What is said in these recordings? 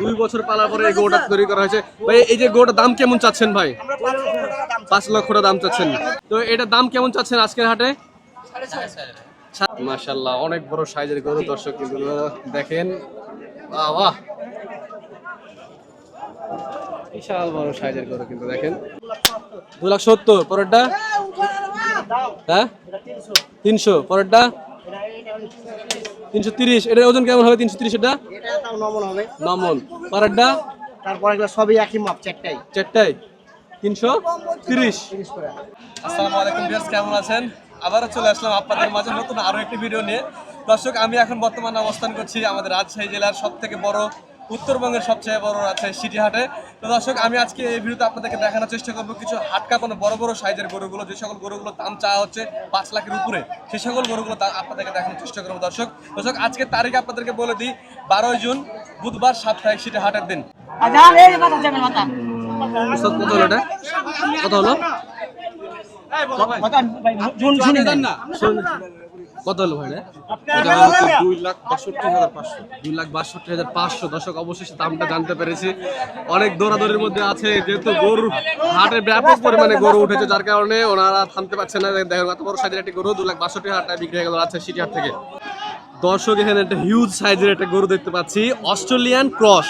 দুই বছর পালার পরে এই গরুটা তৈরি করা হয়েছে। ভাই, এই যে গরুটার দাম কেমন চাচ্ছেন ভাই? পাঁচ লক্ষ টাকা দাম চাচ্ছেন। তো এটার দাম কেমন চাচ্ছেন আজকের হাটে? মাশাল্লাহ অনেক বড় সাইজের গরু, দর্শক দেখেন। বাহ বিশাল বড় সাইজের গরু কিন্তু দেখেন। দু লাখ সত্তর, পরেরটা? হ্যাঁ? তিনশো, পরেরটা? তিনশো তিরিশ। এটার ওজন কেমন হবে তিনশো তিরিশ এটা? এটা তাও নমন হবে। নমন। তারপর এগুলো সবই একই মাপ চারটাই। চারটাই। তিনশো তিরিশ। তিরিশ আসসালামু আলাইকুম বেশ কেমন আছেন? আবারও চলে আসলাম আপনাদের মাঝে নতুন আরও একটি ভিডিও নিয়ে। দর্শক আমি এখন বর্তমানে অবস্থান করছি আমাদের রাজশাহী জেলার সব থেকে বড় উত্তরবঙ্গের সবচেয়ে বড় রাজশাহী সিটি হাটে তো দর্শক আমি আজকে এই ভিডিওতে আপনাদেরকে দেখানোর চেষ্টা করব কিছু হাট কাঁপানো বড় বড় সাইজের গরুগুলো। যে সকল গরুগুলো দাম চাওয়া হচ্ছে পাঁচ লাখের উপরে সেই সকল গরুগুলো আপনাদেরকে দেখানোর চেষ্টা করব দর্শক। দর্শক আজকে তারিখ আপনাদেরকে বলে দিই বারোই জুন বুধবার সাপ্তাহিক সিটি হাটের দিন উস্তাদ, কত হলো এটা? কত হলো? কত হলো ভাই দুই লাখ বাষট্টি হাজার পাঁচশো। দুই লাখ বাষট্টি হাজার পাঁচশো। দর্শক অবশেষে দামটা জানতে পেরেছি। অনেক দৌড়াদৌড়ির মধ্যে আছে যেহেতু গরু হাটে ব্যাপক পরিমাণে গরু উঠেছে যার কারণে ওনারা থামতে পারছে না। দেখেন এত বড় সাইজের একটি গরু দু লাখ বাষট্টি হাজার টাকা বিক্রি হয়ে গেল আছে সিটি হাট থেকে। দর্শক এখানে একটা হিউজ সাইজের একটা গরু দেখতে পাচ্ছি অস্ট্রেলিয়ান ক্রস।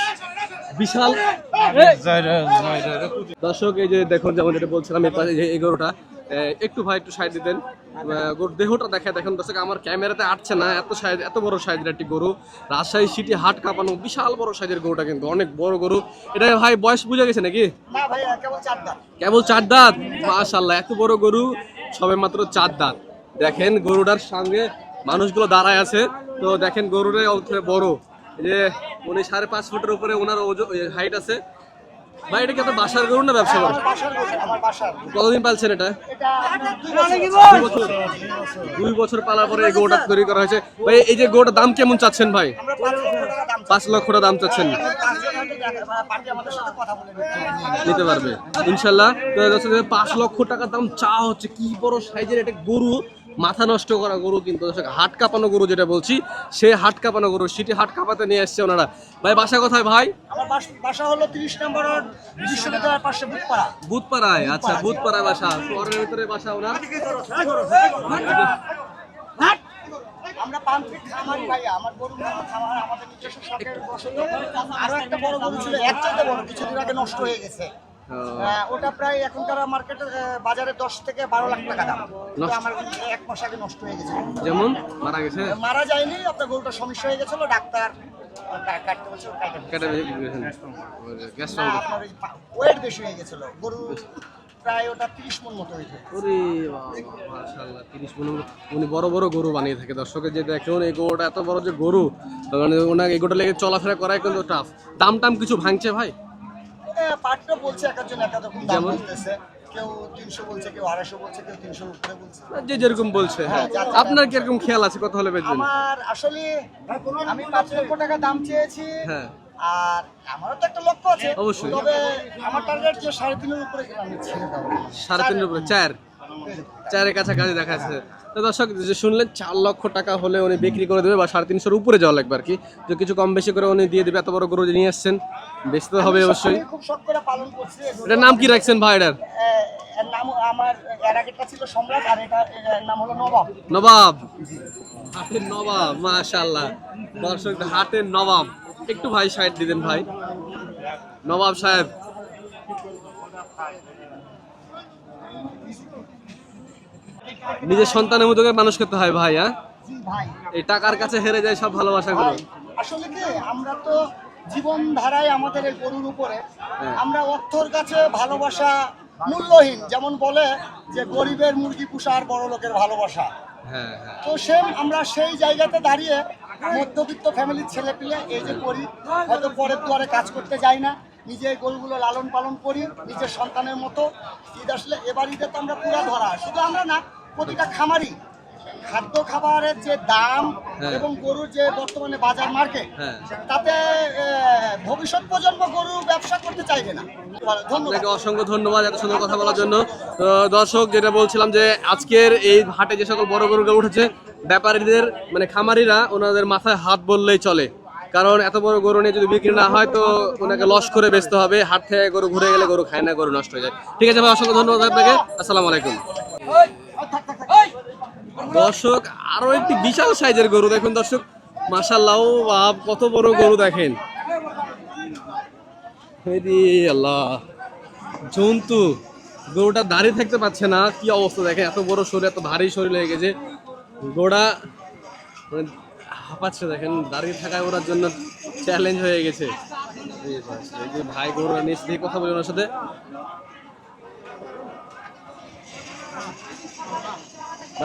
বিশাল। দর্শক এই যে দেখুন যেমন যেটা বলছিলাম এই গরুটা একটু ভাই একটু সাইড দিতেন গরুর দেহটা দেখা দেখেন দর্শক আমার ক্যামেরাতে আটছে না এত সাইজ এত বড় সাইজের একটি গরু। রাজশাহী সিটি হাট কাঁপানো বিশাল বড় সাইজের গরুটা কিন্তু অনেক বড় গরু। এটা ভাই বয়স বুঝে গেছে নাকি? কেবল চার দাঁত। মাশাল্লাহ এত বড় গরু সবে মাত্র চার দাঁত। দেখেন গরুটার সঙ্গে মানুষগুলো দাঁড়ায় আছে। তো দেখেন গরুটাই বড়। যে উনি সাড়ে পাঁচ ফুটের উপরে ওনার হাইট আছে। ভাই, এটা কি আপনার বাসার গরু না ব্যবসা করেন কতদিন পালছেন এটা? দুই বছর। পালার পরে এই গরুটা তৈরি করা হয়েছে। ভাই, এই যে গরুটার দাম কেমন চাচ্ছেন ভাই? পাঁচ লক্ষ টাকা দাম চাচ্ছেন। নিতে পারবে। ইনশাল্লাহ। পাঁচ লক্ষ টাকা দাম চা হচ্ছে। কি বড় সাইজের একটা গরু। মাথা নষ্ট করা গরু কিন্তু দর্শক হাট কাঁপানো গরু যেটা বলছি সে হাট কাঁপানো গরু সেটি হাট কাঁপাতে নিয়ে এসছে ওনারা। ভাই বাসা কোথায় ভাই? আমার বাসা হলো তিরিশ নম্বর বিশ্ববিদ্যালয়ের পাশে বুধপাড়া। বুধপাড়ায় আচ্ছা বুধপাড়ায় বাসা শহরের ভিতরে বাসা ওনার? আমরা পাম্পিক খামারি ভাই আমার গরু খামার আমাদের নিজস্ব বসত। আরও একটা বড় গরু ছিল বড় কিছুদিন আগে নষ্ট হয়ে গেছে। ওটা প্রায় এখনকার মার্কেটে বাজারে দশ থেকে বারো লাখ টাকা দাম। আমার এক মাস আগে নষ্ট হয়ে গেছে। যেমন? মারা গেছে? মারা যায়নি আপনার গরুটা সমস্যা হয়ে গেছিল ডাক্তার ওয়েট বেশি হয়ে গেছিল। গরু প্রায় ওটা তিরিশ মন মতো হয়েছে ওরে বাবা, মাশাআল্লাহ, 30 মনের মতো। উনি বড় বড় গরু বানিয়ে থাকে। দর্শকের যে দেখুন এই গরুটা এত বড় যে গরু মানে ওনাকে এই গরুটা লেগে চলাফেরা করাই কিন্তু টাফ দাম টাম কিছু ভাঙছে ভাই? পাটটা বলছে এক একজন এক রকম দাম বলতেছে। কেউ তিনশো বলছে কেউ আড়াইশো বলছে কেউ তিনশো উপরে বলছে। যে যেরকম বলছে হ্যাঁ আপনার কীরকম খেয়াল আছে? কত হলে বেচবেন আমার আসলে আমি পাঁচ লক্ষ টাকা দাম চেয়েছি হ্যাঁ। আর আমারও তো একটা লক্ষ্য আছে। অবশ্যই। তবে আমার টার্গেট যে সাড়ে তিনের উপরে আমি ছেড়ে দেবো সাড়ে তিনের উপরে চার। চারের কাছাকাছি দেখা যাচ্ছে। তো দর্শক যে শুনলেন চার লক্ষ টাকা হলে উনি বিক্রি করে দেবে বা সাড়ে তিনশোর উপরে যাওয়া লাগবে আর কি। যে কিছু কম বেশি করে উনি দিয়ে দেবে এত বড় গরু নিয়ে আসছেন। বেচতে হবে অবশ্যই। এটার নাম কি রাখছেন ভাই এটার? নাম আমার এর আগেরটা ছিল সম্রাট আর এটা নাম হলো নবাব। নবাব। হাটের নবাব মাশাল্লাহ দর্শক হাটের নবাব। একটু ভাই সাইড দিবেন ভাই। নবাব সাহেব। নিজের সন্তানের মতো মানুষ করতে হয় ভাই হ্যাঁ? এই টাকার কাছে হেরে যায় সব ভালোবাসাগুলো। ভাই, আসলে কি আমরা তো জীবন ধারায় আমাদের এই গরুর উপরে হ্যাঁ। আমরা অর্থর কাছে ভালোবাসা মূল্যহীন। যেমন বলে যে গরিবের মুরগি পুষা আর বড় লোকের ভালোবাসা। হ্যাঁ হ্যাঁ। তো সেম আমরা সেই জায়গাতে দাঁড়িয়ে মধ্যবিত্ত ফ্যামিলির ছেলে পিলে এই যে করি হয়তো পরের দুয়ারে কাজ করতে যাই না নিজে গরুগুলো লালন পালন করি নিজের সন্তানের মতো। ঈদ আসলে এবার ঈদে তো আমরা পুরা ধরা শুধু আমরা না প্রতিটা খামারি খাদ্য খাবারের যে দাম হ্যাঁ। এবং গরুর যে বর্তমানে বাজার মার্কেট হ্যাঁ। তাতে ভবিষ্যৎ প্রজন্ম গরু ব্যবসা করতে চাইবে না। আপনাকে অসংখ্য ধন্যবাদ এত সুন্দর কথা বলার জন্য। তো দর্শক যেটা বলছিলাম যে আজকের এই হাটে যে সকল বড় গরুগুলো উঠেছে ব্যাপারীদের মানে খামারিরা ওনাদের মাথায় হাত বললেই চলে। কারণ এত বড় গরু নিয়ে যদি বিক্রি না হয় তো ওনাকে লস করে বেচতে হবে। হাট থেকে গরু ঘুরে গেলে গরু খায় না গরু নষ্ট হয়ে যায়। ঠিক আছে ভাই অসংখ্য ধন্যবাদ আপনাকে। আসসালামু আলাইকুম। দর্শক আরও একটি বিশাল সাইজের গরু দেখুন দর্শক। মাশাল্লাহ বাপ কত বড় গরু দেখেন। আল্লাহ। জন্তু গরুটা দাঁড়িয়ে থাকতে পারছে না। কি অবস্থা দেখেন এত বড় শরীর এত ভারী শরীর হয়ে গেছে। গোড়া মানে হাঁপাচ্ছে দেখেন দাঁড়িয়ে থাকায় ওনার জন্য চ্যালেঞ্জ হয়ে গেছে। ভাই, এই যে ভাই গরু নিয়ে এসে কথা বলি ওনার সাথে।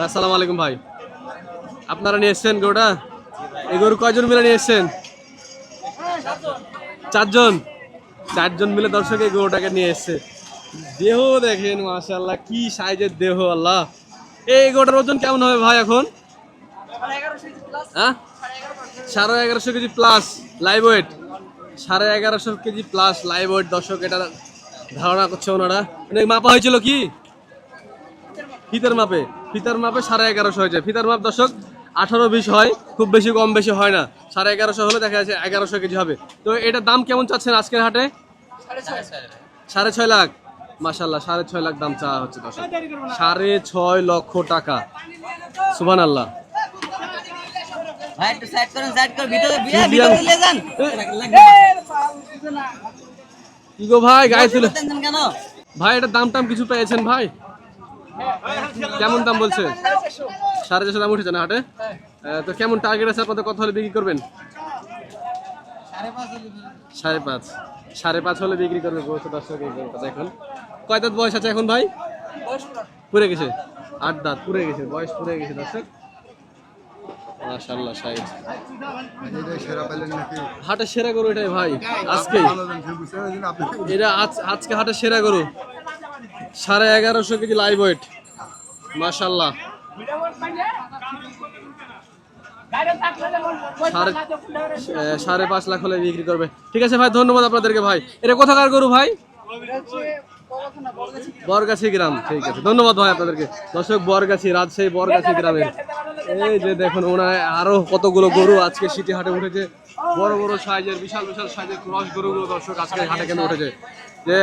আসসালামু আলাইকুম ভাই। আপনারা নিয়ে এসছেন গরুটা? এই গরু কয়জন মিলে নিয়ে এসছেন? চারজন। চারজন মিলে দর্শক এই গরুটাকে নিয়ে এসছে। দেহ দেখেন মাশাল্লাহ কি সাইজের দেহ, আল্লাহ। এই গরুটার ওজন কেমন হবে ভাই এখন? হ্যাঁ? সাড়ে এগারোশো কেজি প্লাস লাইভ ওয়েট সাড়ে এগারোশো কেজি প্লাস লাইভ ওয়েট দর্শক, এটা ধারণা করছে ওনারা। মাপা হয়েছিল কি? ফিতার মাপে ফিতার মাপে সাড়ে এগারোশো হয়েছে। ফিতার মাপ দর্শক আঠারো বিশ হয় খুব বেশি কম বেশি হয় না। সাড়ে এগারোশো হলে দেখা যাচ্ছে এগারোশো কেজি হবে। তো এটার দাম কেমন চাচ্ছেন আজকের হাটে? সাড়ে ছয় লাখ। মাসাল্লাহ সাড়ে ছয় লাখ দাম চাওয়া হচ্ছে দর্শক। সাড়ে ছয় লক্ষ টাকা। সুবান আল্লাহ ভাই গায়ে তুলে ভাই এটার দাম টাম কিছু পেয়েছেন ভাই? কেমন দাম বলছে? সাড়ে চারশো দাম উঠেছে না হাটে? তো কেমন টার্গেট আছে? আপনাদের কত হলে বিক্রি করবেন? সাড়ে পাঁচ। সাড়ে পাঁচ হলে বিক্রি করবে বলছে দর্শক এখন কয় দাঁত বয়স আছে এখন ভাই? পুরে গেছে? আট দাঁত পুরে গেছে বয়স পুরে গেছে দর্শক। মাশাল্লাহ সাইজ হাটের সেরা গরু এটাই ভাই আজকে এটা আজ আজকে হাটের সেরা গরু। সাড়ে এগারোশো কেজি লাইভ ওয়েট মাশাল্লাহ। সাড়ে সাড়ে পাঁচ লাখ হলে বিক্রি করবে। ঠিক আছে ভাই, ধন্যবাদ আপনাদেরকে ভাই। এটা কোথাকার গরু ভাই? বরগাছি গ্রাম, ঠিক আছে। ধন্যবাদ ভাই আপনাদেরকে। দর্শক, বরগাছি, রাজশাহী বরগাছি গ্রামের। এই যে দেখুন, ওনার আরও কতগুলো গরু আজকে সিটি হাটে উঠেছে। বড় বড় সাইজের, বিশাল বিশাল সাইজের ক্রস গরুগুলো দর্শক আজকে হাটে কেন উঠেছে। যে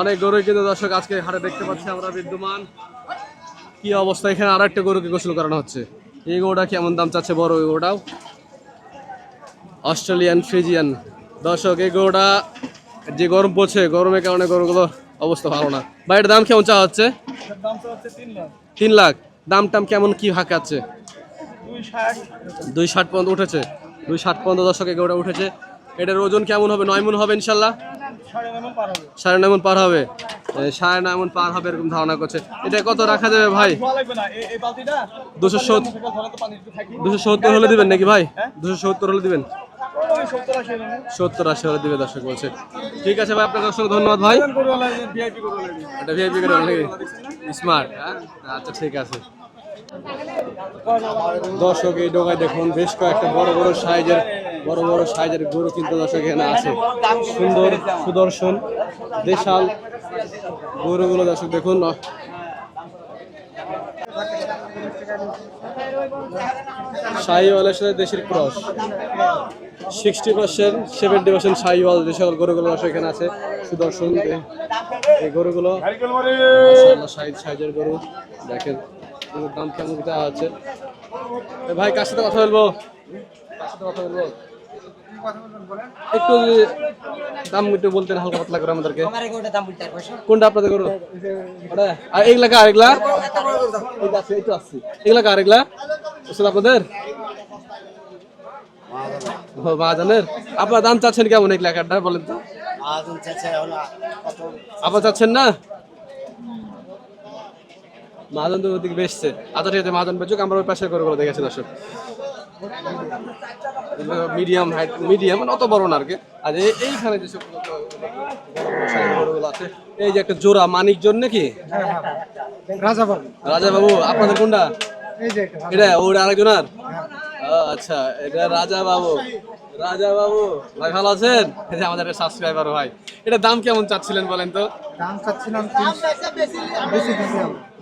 অনেক গরু কিন্তু দর্শক আজকে হাটে দেখতে পাচ্ছি আমরা বিদ্যমান। কি অবস্থা? এখানে আর একটা গরুকে গোসল করানো হচ্ছে। এই গরুটা কেমন দাম চাচ্ছে বড় ওই গরুটাও? Australian Friesian. দর্শক এই গরুটা যে গরম পড়ছে গরমের কারণে গরুগুলো অবস্থা ভালো না। বা এটার দাম কেমন চাওয়া হচ্ছে? তিন লাখ। দাম টাম কেমন কি হাঁকাচ্ছে? দুই ষাট। পর্যন্ত উঠেছে। দুই ষাট পর্যন্ত দর্শক এই গরুটা উঠেছে। এটার ওজন কেমন হবে? নয় মন হবে ইনশাল্লাহ। সাড়ে নয় মন পার হবে। সাড়ে নয় মন পার হবে? এরকম ধারণা করছে। এটা কত রাখা যাবে ভাই? দুশো সত্তর দুশো সত্তর হলে দিবেন নাকি ভাই? দুশো সত্তর হলে দিবেন? সত্তর আশি হলে দিবে দর্শক বলছে। ঠিক আছে ভাই আপনার দর্শক ধন্যবাদ ভাই। এটা ভিআইপি করে নাকি? স্মার্ট আচ্ছা ঠিক আছে। দর্শক এই ডোকায় দেখুন বেশ কয়েকটা বড় বড় সাইজের বড় বড় সাইজের গরু কিন্তু দর্শক এখানে আছে। সুন্দর সুদর্শন, দেশাল গরুগুলো দর্শক দেখুন। সাথে দেশের cross. Sixty percent seventy percent গরুগুলো এখানে আছে। সুদর্শন এই গরুগুলো সাইজ, সাইজের গরু। দেখেন দাম কেমন দেওয়া এ ভাই, কার সাথে কথা বলব? কার সাথে কথা বলব? একটু দাম একটু বলতেন হালকা পাতলা করে আমাদেরকে। কোনটা আপনাদের ওটা? আর এগুলা কার এগুলা? এগুলা কার এগুলা? ওষুধ আপনাদের? ও, মহাজনের? আপনার দাম চাচ্ছেন কেমন এগুলা কারটা বলেন তো? আপনার চাচ্ছেন না? মহাজন তো ওদিকে বেচছে। আচ্ছা ঠিক আছে মহাজন বেচুক আমরা ওই পাশের গরুগুলো দেখেছি দর্শক। মিডিয়াম হাইট মিডিয়াম মানে অত বড় না আর কি। আর এইখানে যে গরুগুলো আছে এই যে একটা জোড়া মানিক জন নাকি? রাজা বাবু আপনাদের কোনটা? এটা ওটা আরেকজনের? ও, আচ্ছা এটা রাজা বাবু রাজা বাবু ভাই ভালো আছেন? যে আমাদের সাবস্ক্রাইবার ভাই। এটা দাম কেমন চাচ্ছিলেন বলেন তো? দাম চাচ্ছিলাম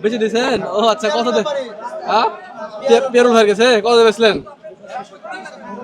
বেশি দিয়েছেন ও আচ্ছা কত হ্যাঁ? পেরুল হয়ে গেছে কত বেচলেন?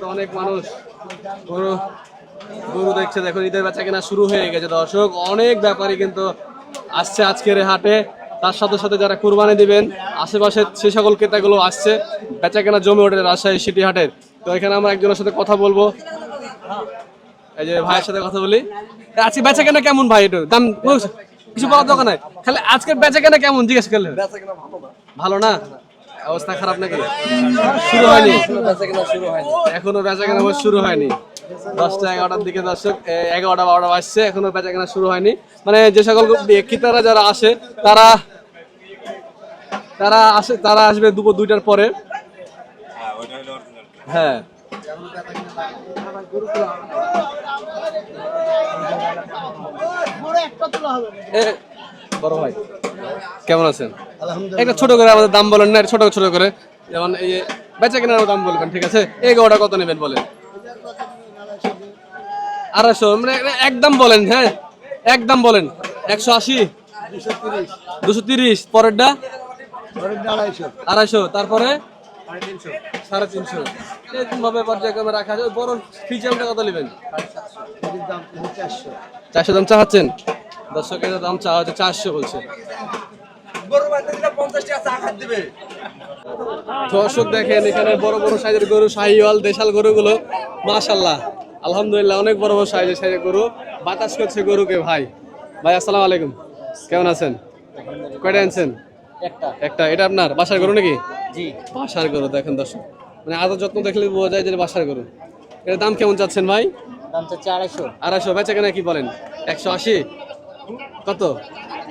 তো অনেক মানুষ গরু গরু দেখছে দেখো ঈদের বেচা কেনা শুরু হয়ে গেছে দর্শক। অনেক ব্যাপারী কিন্তু আসছে আজকের হাটে। তার সাথে সাথে যারা কুরবানি দিবেন আশেপাশে সে সকল ক্রেতাগুলো আসছে। বেচা কেনা জমে ওঠে রাজশাহী সিটি হাটের। তো এখানে আমরা একজনের সাথে কথা বলব। এই যে ভাইয়ের সাথে কথা বলি। আজকে বেচা কেনা কেমন ভাই একটু দাম কিছু বলার দোকান খালি আজকের বেচা কেনা কেমন? জিজ্ঞেস করলেন। ভালো না? অবস্থা খারাপ নাকি? শুরু হয়নি। এখনও বেচা কেনা শুরু হয়নি। দশটা এগারোটার দিকে দর্শক এগারোটা বারোটা বাজছে, এখনও বেচা কেনা শুরু হয়নি। মানে যে সকল ক্রেতারা যারা আসে, তারা তারা আসে, তারা আসবে দুপুর দুইটার পরে। হ্যাঁ। বড় ভাই। কেমন আছেন? একটা ছোট করে আমাদের দাম বলেন না ছোট ছোট করে। যেমন এই বেচা কেনার দাম বলবেন ঠিক আছে? এই গোটা কত নেবেন বলেন? আড়াইশো মানে একদম বলেন হ্যাঁ? একদম বলেন। একশো আশি? দুশো তিরিশ। পরেরটা? আড়াইশো। তারপরে? সাড়ে তিনশো। এরকম ভাবে পর্যায়ক্রমে রাখা আছে ওই বড় ফিচারটা কত নেবেন? চারশো। দাম চাচ্ছেন দর্শকের দাম চাওয়া হচ্ছে চারশো বলছে। দর্শক দেখেন এখানে বড় বড় সাইজের গরু শাহিওয়াল দেশাল গরুগুলো। মাশাল্লাহ আলহামদুলিল্লাহ অনেক বড় বড় সাইজের সাইজের গরু। বাতাস করছে গরুকে ভাই। ভাই আসসালামু আলাইকুম। কেমন আছেন? কয়টা আনছেন? একটা। একটা। এটা আপনার? বাসার গরু নাকি? জি। বাসার গরু দেখেন দর্শক। মানে আদর যত্ন দেখলে বোঝা যায় যে বাসার গরু। এটার দাম কেমন চাচ্ছেন ভাই? দাম চাচ্ছে আড়াইশো। আড়াইশো। বেচা কেনা কি বলেন? একশো আশি? কত?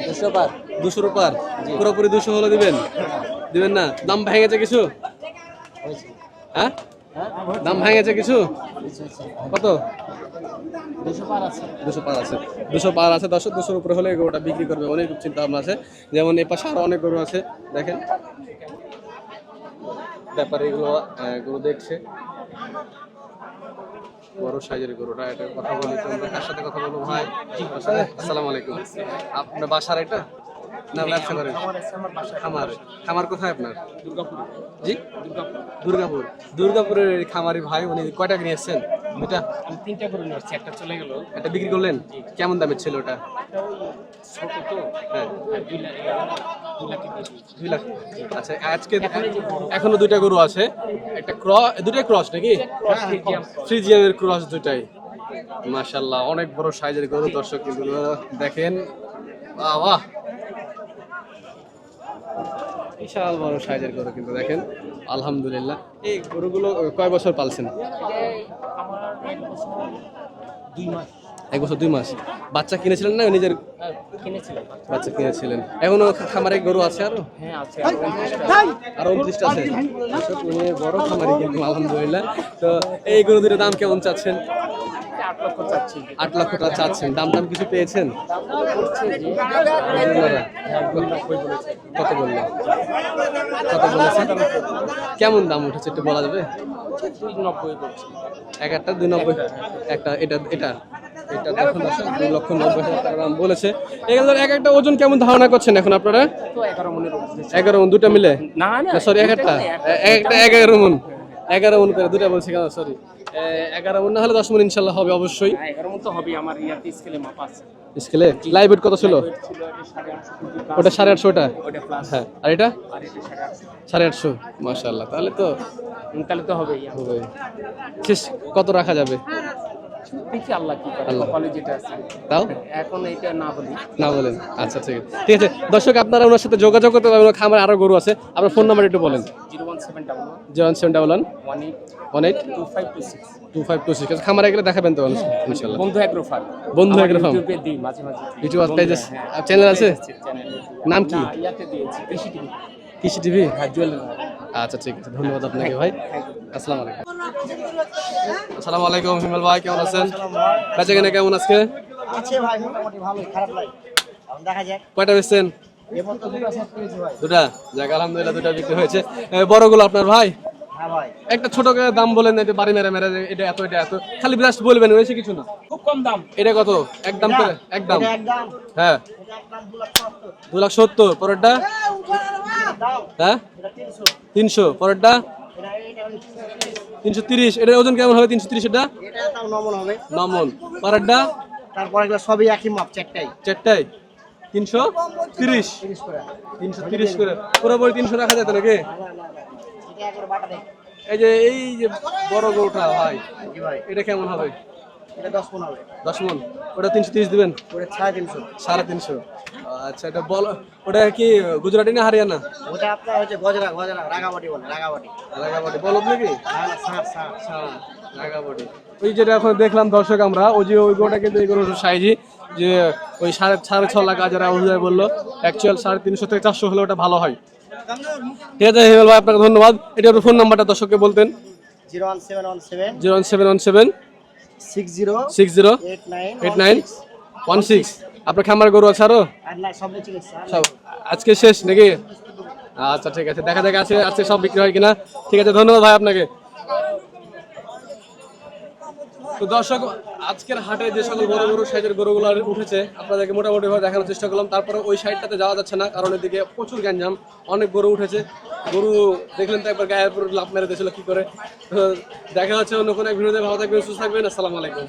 দুশো বার দুশোর উপর? পুরোপুরি দুশো হলে দিবেন? দিবেন না? দাম ভেঙেছে কিছু? হ্যাঁ? দাম ভেঙেছে কিছু? কত? দুশো পার আছে। দুশো পার আছে। দুশো দশ দুশোর উপরে হলে গরুটা বিক্রি করবে। অনেক চিন্তা ভাবনা আছে। যেমন এ পাশে আরও অনেক গরু আছে। দেখেন। ব্যাপারে এগুলো গরু দেখছে। বড় সাইজের গরুটা এটা কথা বলি তো আমরা কার সাথে কথা বলব ভাই? আসসালামু আলাইকুম। আপনার বাসার এটা না ব্যবসা করেন? খামার। খামার কোথায় আপনার? দুর্গাপুর জি? দুর্গাপুর। দুর্গাপুরের এই খামারি ভাই উনি কয়টা নিয়ে এসছেন দুটা তিনটা করে একটা চলে গেল। এটা বিক্রি করলেন? কেমন দামের ছিল ওটা? ছোট তো। হ্যাঁ। দুই লাখ। আচ্ছা আজকে এখনও দুইটা গরু আছে। একটা ক্রস দুটাই ক্রস নাকি? ফ্রিজিয়ামের ক্রস দুটাই মাশাল্লাহ অনেক বড় সাইজের গরু দর্শক কিন্তু দেখেন। বাহ বাহ বিশাল বড় সাইজের গরু কিন্তু দেখেন। আলহামদুলিল্লাহ। এই গরুগুলো কয় বছর পালছেন? দুই মাস। এক বছর দুই মাস। বাচ্চা কিনেছিলেন না নিজের? হ্যাঁ, বাচ্চা কিনেছিলেন। এখনও খামারে গরু আছে আরও? হ্যাঁ আছে। আর উনত্রিশটা আছে। বড় খামারি কিন্তু আলহামদুলিল্লাহ। তো এই গরু দুটোর দাম কেমন চাচ্ছেন? আট লক্ষ টাকা চাচ্ছেন। দাম দাম কিছু পেয়েছেন? কত বললেন? কত বলেছেন কেমন দাম উঠেছে একটু বলা যাবে? এক একটা দুই নব্বই। একটা এটা এটা। এটা দেখুন দর্শক, দুই লক্ষ নব্বই হাজার টাকা দাম বলেছে। এগুলোর এক একটা ওজন কেমন ধারণা করছেন এখন আপনারা? এগারো মন দুটা মিলে? না না সরি এক একটা। একটা এগারো মন। এগারো মন করে দুটা বলছি কেন সরি এগারো মন না হলে দশ মন ইনশাল্লাহ হবে অবশ্যই। হ্যাঁ, এগারো মন তো হবে আমার ইয়াতে স্কেলে মাপ আছে। স্কেলে লাইভ ওয়েট কত ছিল? ওটা সাড়ে আটশো ওটা? ওটা হ্যাঁ আর এটা? সাড়ে আটশো। মাশাল্লাহ তাহলে তো তাহলে তো হবে কত রাখা যাবে? দেখি আল্লাহ কি করে। কপালে যেটা আছে। তাও? এখন এটা না বলি। না বলেন আচ্ছা ঠিক আছে। ঠিক আছে দর্শক আপনারা ওনার সাথে যোগাযোগ করতে পারবেন। আরও গরু আছে। আপনার ফোন নাম্বার একটু বলেন। Zero one seven double one seven double one one eight one eight two five two six. Two five two six খামারে গেলে দেখাবেন তো ইনশাল্লাহ Bondhu agro farm Bondhu agro farm. দিই মাঝে মাঝে ইউটিউব বন্ধু, পেজেস। চ্যানেল আছে? চ্যানেলে নাম কি? ইয়াতে দিয়েছি কৃষি টিভি। কৃষি টিভি? হ্যাঁ আচ্ছা ঠিক আছে। ধন্যবাদ আপনাকে ভাই। আসসালামু আলাইকুম। আসসালামু আলাইকুম হিমেল ভাই কেমন আছেন? বেচা কেনা কেমন আজকে? আছে ভাই মোটামুটি ভালো খারাপ এখন দেখা যাক। কয়টা বেচছেন? দুটো শেষ করেছি ভাই। দুটা যাক আলহামদুলিল্লাহ দুটা বিক্রি হয়েছে। বড়গুলো আপনার ভাই? হ্যাঁ একটা ছোট করে দাম বলেন না এটা বাড়ি মেরে মেরে এটা এত এটা এত। খালি জাস্ট বলবেন বেশি কিছু না। খুব কম দাম। এটা কত? একদম করে একদম হ্যাঁ। দু লাখ সত্তর। পরেরটা? হ্যাঁ? এটা তিনশো পরেরটা? এটা এটা হলো 330 তিনশো তিরিশ এটার ওজন কেমন হবে তিনশো তিরিশ এটা? নমন হবে। নমন। পরেরটা? তারপর সবই একই মাপ চারটাই। চারটায় তিনশো তিরিশ? তিনশো তিরিশ করে। পুরোপুরি তিনশো রাখা যেত নাকি? এই যে এই যে বড় গরুটা ভাই ভাই। এটা কেমন হবে? দশ পনেরো হবে। দশ মন। ওটা তিনশো তিরিশ দিবেন? সাড়ে তিনশো। সাড়ে তিনশো। আচ্ছা এটা বল ওটা কি গুজরাটি না হরিয়ানা? ওটা আপনার হচ্ছে গজরা গজরা রাগাবাটি বলে রাগাবাটি রাগাবাটি বলদ নাকি? রাগাবাটি ওই যেটা এখন দেখলাম দর্শক আমরা ওই যে ওই গরুটা কিন্তু গরুর সাইজি যে ওই সাড়ে সাড়ে ছ লাখ যারা অভিযোগ বলল অ্যাকচুয়াল সাড়ে তিনশো থেকে চারশো হলে ওটা ভালো হয়। ঠিক আছে হিমেল ভাই আপনাকে ধন্যবাদ। এটা ফোন নাম্বারটা দর্শককে বলতেন। Zero one seven one seven zero one seven one seven six zero six zero eight nine eight nine one six আপনার খামার গরু আছে আরও? আজকে শেষ নাকি? আচ্ছা ঠিক আছে। দেখা যাক আছে আজকে সব বিক্রি হয় কিনা। ঠিক আছে, ধন্যবাদ ভাই আপনাকে। তো দর্শক, আজকের হাটে যে সকল বড় বড় সাইজের গরুগুলো উঠেছে, আপনাদেরকে মোটামুটি ভাবে দেখানোর চেষ্টা করলাম। তারপরে ওই সাইডটাতে যাওয়া যাচ্ছে না, কারণ এদিকে প্রচুর গ্যাঞ্জাম। অনেক গরু উঠেছে। গরু দেখলেন তো একবার গায়ের উপর লাভ মেরে দিয়েছিল কি করে। দেখা হচ্ছে অন্য কোনো এক ভিডিওতে। ভালো থাকবেন, সুস্থ থাকবেন। আসসালামু আলাইকুম।